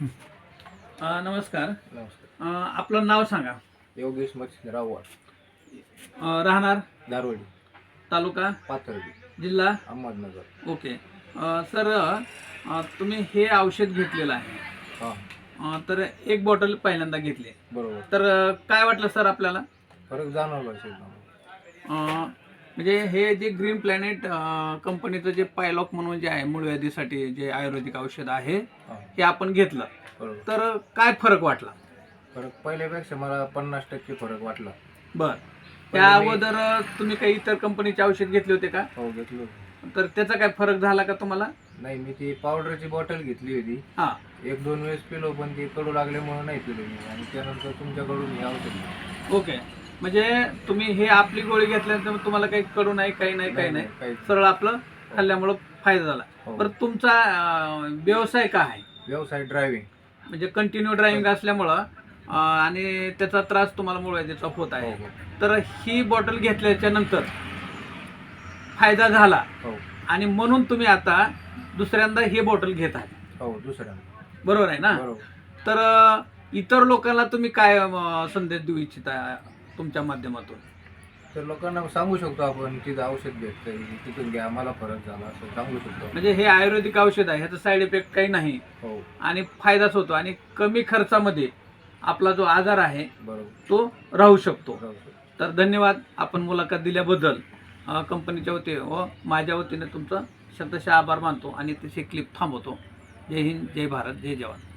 अ, नमस्कार. नमस्कार. अ, आपलं नाव सांगा. योगेश मच्छिंद्रराव वाड अ, राहणार? दारवडी तालुका? पाथर्डी. जिल्हा? Ahmednagar. Okay. Uh, sir uh, तुम्ही हे औषध घेतलेलं आहे. हां. अ, तर एक बॉटल पहिल्यांदा घेतली. बरोबर. तर अ, काय वाटलं सर आपल्याला? फरक जाणवला असेल अ, म्हणजे हे जे ग्रीन प्लॅनेट कंपनीचं जे पायलॉक म्हणून जे आहे मूळव्याधीसाठी जे आयुर्वेदिक औषध आहे हां. आपण घेतलं. तर काय फरक वाटला? फरक पहिल्यापेक्षा मला पन्नास टक्के फरक वाटला. बर. त्या अगोदर तुम्ही काही इतर कंपनीचे औषध घेतले होते का? हो घेतलो तर त्याचा काय फरक झाला का तुम्हाला? नाही मी ती पावडरची बॉटल घेतली होती. हा. एक दोन वेळेस पिलो पण ती कडू लागल्यामुळे नाही पिलो मी. आणि त्यानंतर तुमच्याकडून हे औषध. ओके. म्हणजे तुम्ही हे आपली गोळी घेतल्यानंतर तुम्हाला काही कडू नाही काही नाही काही नाही सरळ आपलं खाल्ल्यामुळं फायदा झाला. हो. बरं तुमचा अं, व्यवसाय काय आहे? व्यवसाय ड्रायव्हिंग म्हणजे कंटिन्यू ड्रायव्हिंग असल्यामुळं अं, आणि त्याचा त्रास तुम्हाला मुळव्याधीचा होत आहे. हो तर ही बॉटल घेतल्याच्या नंतर फायदा झाला. हो. आणि म्हणून तुम्ही आता दुसऱ्यांदा ही बॉटल घेत आहे हो दुसऱ्या बरोबर आहे ना? बरोबर. तर अं, इतर लोकांना तुम्ही काय अं, संदेश देऊ इच्छिता? तुमच्या माध्यमातून? तर लोकांना सांगू शकतो आपण तिथं औषध भेटतंय तिथून घ्या मला फरक झाला असं सांगू शकतो. म्हणजे हे आयुर्वेदिक औषध आहे ह्याचा साईड इफेक्ट काही नाही. हो. आणि फायदाच होतो आणि कमी खर्चामध्ये आपला जो आजार आहे बरोबर. तो राहू शकतो. तर धन्यवाद आपण मुलाखत दिल्याबद्दल. अं, कंपनीच्या वतीने व माझ्या वतीने तुमचं शतशः आभार मानतो आणि तिथे क्लिप थांबवतो. जय हिंद जय भारत जय जवान.